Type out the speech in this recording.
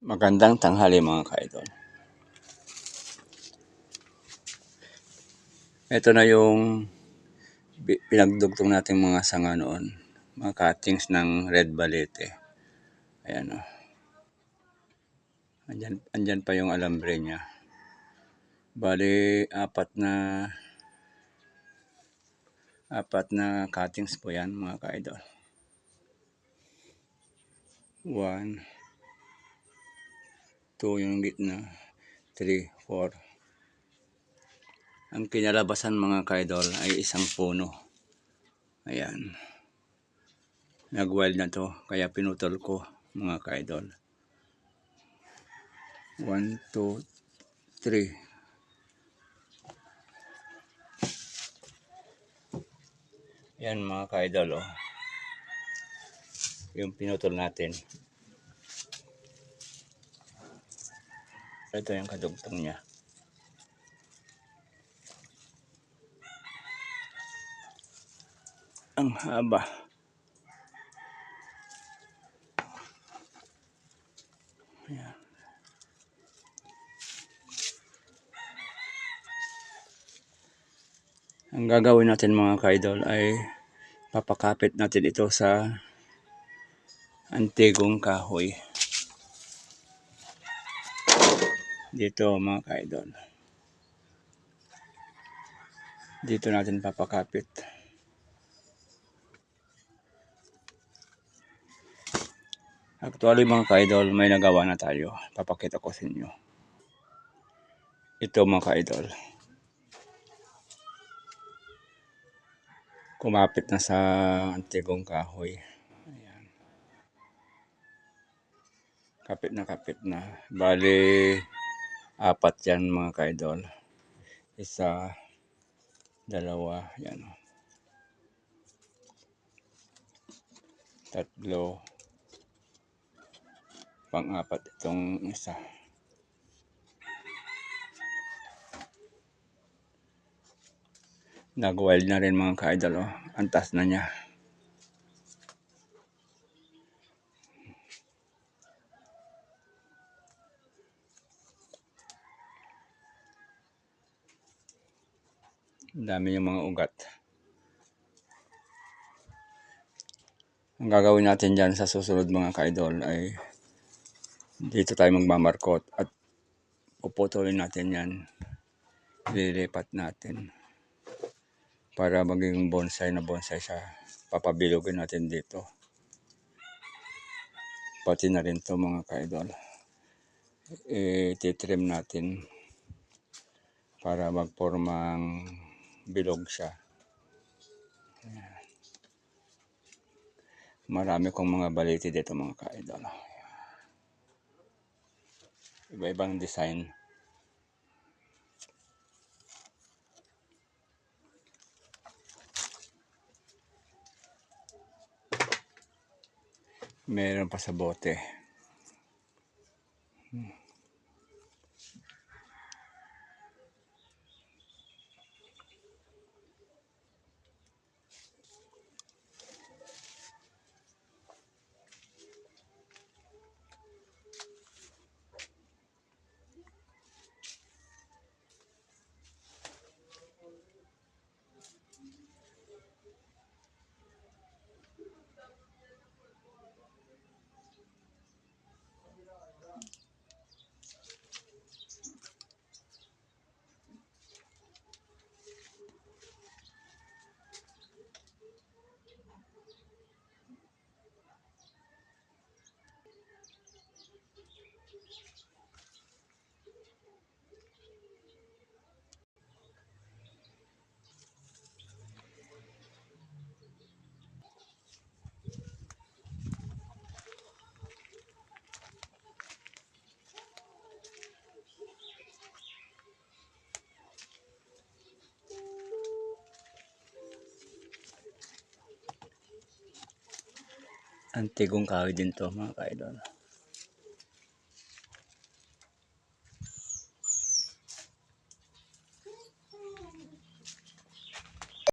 Magandang tanghali mga ka-idol. Ito na yung pinagdugtong natin mga sanga noon. Mga cuttings ng red balete. Ayan o. Andyan, andyan pa yung alambre niya. Bali, apat na apat na cuttings po yan mga ka-idol. One, two yung gitna, three, four. Ang kinalabasan mga ka-idol ay isang puno. Ayan. Nag-wild na to, kaya pinutol ko mga ka-idol. One, two, three. Yan mga ka-idol oh. Yung pinutol natin. Ito yung kadugtong niya. Ang haba. Ayan. Ang gagawin natin mga kaidol ay papakapit natin ito sa antigong kahoy. Dito mga kaidol. Dito natin papakapit. Actually mga kaidol, may nagawa na tayo. Papakita ko sa inyo. Ito mga kaidol. Kumapit na sa antigong kahoy. Ayan. Kapit na kapit na. Bali, apat yan mga kaidol. Isa, dalawa, yan. Tatlo, pang-apat itong isa. Nag-wild na rin mga ka-idol. Oh. Antas na niya. Dami yung mga ugat. Ang gagawin natin dyan sa susunod mga ka-idol ay dito tayo magmamarkot at puputulin natin yan. Lilipat natin para maging bonsai na bonsai siya. Papabilogin natin dito. Pati na rin to mga ka-idol. E, titrim natin para magpormang bilog siya. Ayan. Marami kong mga baliti dito mga ka-idol. Iba-ibang design. Meron pa sa bote. Antigong kahoy din to mga ka-idol.